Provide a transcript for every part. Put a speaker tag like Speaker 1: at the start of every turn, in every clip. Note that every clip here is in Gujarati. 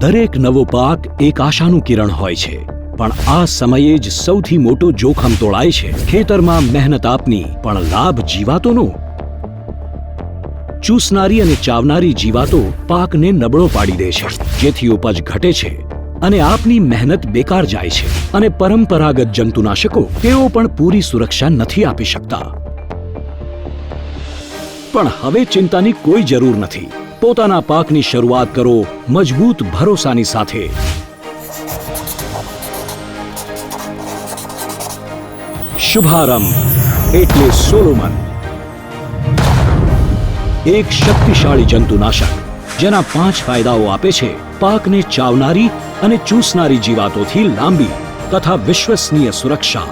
Speaker 1: દરેક નવો પાક એક આશાનું કિરણ હોય છે. પણ આ સમયે જ સૌથી મોટો જોખમ તોળાય છે ખેતરમાં મહેનત આપની, પણ લાભ જીવાતોનો? ચૂસનારી અને ચાવનારી જીવાતો પાકને નબળો પાડી દે છે, જેથી ઉપજ ઘટે છે અને આપની મહેનત બેકાર જાય છે. અને પરંપરાગત જંતુનાશકો તેઓ પણ પૂરી સુરક્ષા નથી આપી શકતા. પણ હવે ચિંતાની કોઈ જરૂર નથી. પોતાના પાકની શરૂઆત કરો મજબૂત ભરોસાની સાથે. શુભારંભ. એટલે સોલોમન. એક શક્તિશાળી જંતુનાશક, જેના પાંચ ફાયદાઓ આપે છે. પાકને ચાવનારી અને ચૂસનારી જીવાતોથી લાંબી તથા વિશ્વસનીય સુરક્ષા.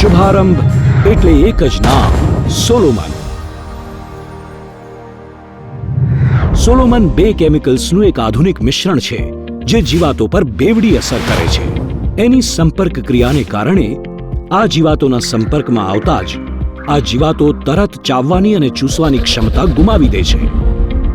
Speaker 1: શુભારંભ. એટલે એક જ નામ, સોલોમન. સોલોમન બે કેમિકલ્સનું એક આધુનિક મિશ્રણ છે, જે જીવાતો પર બેવડી અસર કરે છે. એની સંપર્ક ક્રિયાને કારણે આ જીવાતોના સંપર્કમાં આવતા જ આ જીવાતો તરત ચાવવાની અને ચૂસવાની ક્ષમતા ગુમાવી દે છે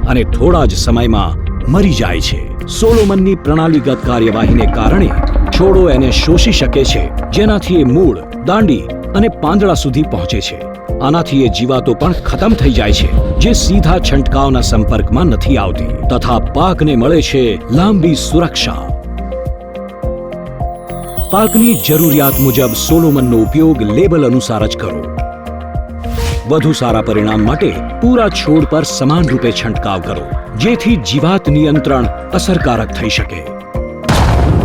Speaker 1: અને થોડા જ સમયમાં મરી જાય છે. સોલોમનની પ્રણાલીગત કાર્યવાહીને કારણે છોડો એને શોષી શકે છે, જેનાથી એ મૂળ, દાંડી અને પાંદડા સુધી પહોંચે છે. આનાથી એ જીવાતો પણ ખતમ થઈ જાય છે, જે સીધા છંટકાવના સંપર્કમાં નથી આવતી. તથા પાકને મળે છે લાંબી સુરક્ષા. પાકની જરૂરિયાત મુજબ સોલોમનનો ઉપયોગ લેબલ અનુસાર જ કરો. વધુ સારા પરિણામ માટે પૂરા છોડ પર સમાન રૂપે છંટકાવ કરો, જેથી જીવાત નિયંત્રણ અસરકારક થઈ શકે.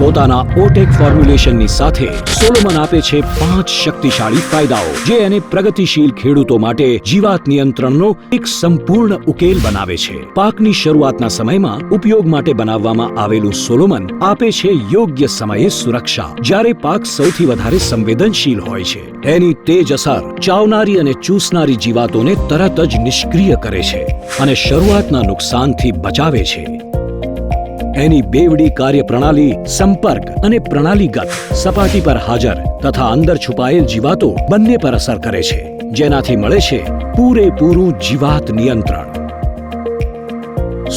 Speaker 1: પોતાના ઓટેક ફોર્મ્યુલેશનની સાથે સોલોમન આપે છે પાંચ શક્તિશાળી ફાયદાઓ જે એને પ્રગતિશીલ ખેડૂતો માટે જીવાત નિયંત્રણનો એક સંપૂર્ણ ઉકેલ બનાવે છે. પાકની શરૂઆતના સમયમાં ઉપયોગ માટે બનાવવામાં આવેલું સોલોમન આપે છે યોગ્ય સમયે સુરક્ષા, જ્યારે પાક સૌથી વધારે સંવેદનશીલ હોય છે. એની તેજ અસર ચાવનારી અને ચૂસનારી જીવાતોને તરત જ નિષ્ક્રિય કરે છે અને શરૂઆતના નુકસાનથી બચાવે છે. એની બેવડી કાર્યપ્રણાલી, સંપર્ક અને પ્રણાલીગત સપાટી પર હાજર તથા અંદર છુપાયેલ જીવાતો બંને પર અસર કરે છે, જેનાથી મળે છે પૂરેપૂરું જીવાત નિયંત્રણ.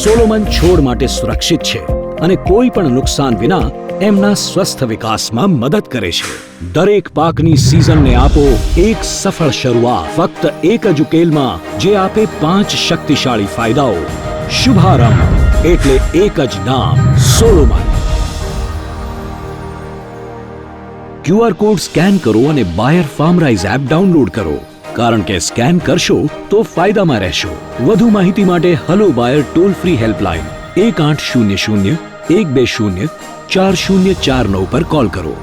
Speaker 1: સોલોમન છોડ માટે સુરક્ષિત છે અને કોઈ પણ નુકસાન વિના એમના સ્વસ્થ વિકાસમાં મદદ કરે છે. દરેક પાકની સિઝનને આપો એક સફળ શરૂઆત. ફક્ત એક જ ઉકેલમાં જે આપે પાંચ શક્તિશાળી ફાયદાઓ. શુભારંભ. એટલે એક જ નામ, સોલોમન. ક્યુઆર કોડ સ્કેન કરો અને બાયર ફાર્મરાઇઝ એપ ડાઉનલોડ કરો. કારણ કે સ્કેન કરશો તો ફાયદામાં રહેશો. વધુ માહિતી માટે hello Bayer toll free helpline એક આઠ શૂન્ય શૂન્ય, એક બે શૂન્ય, ચાર શૂન્ય ચાર નવ પર કોલ કરો.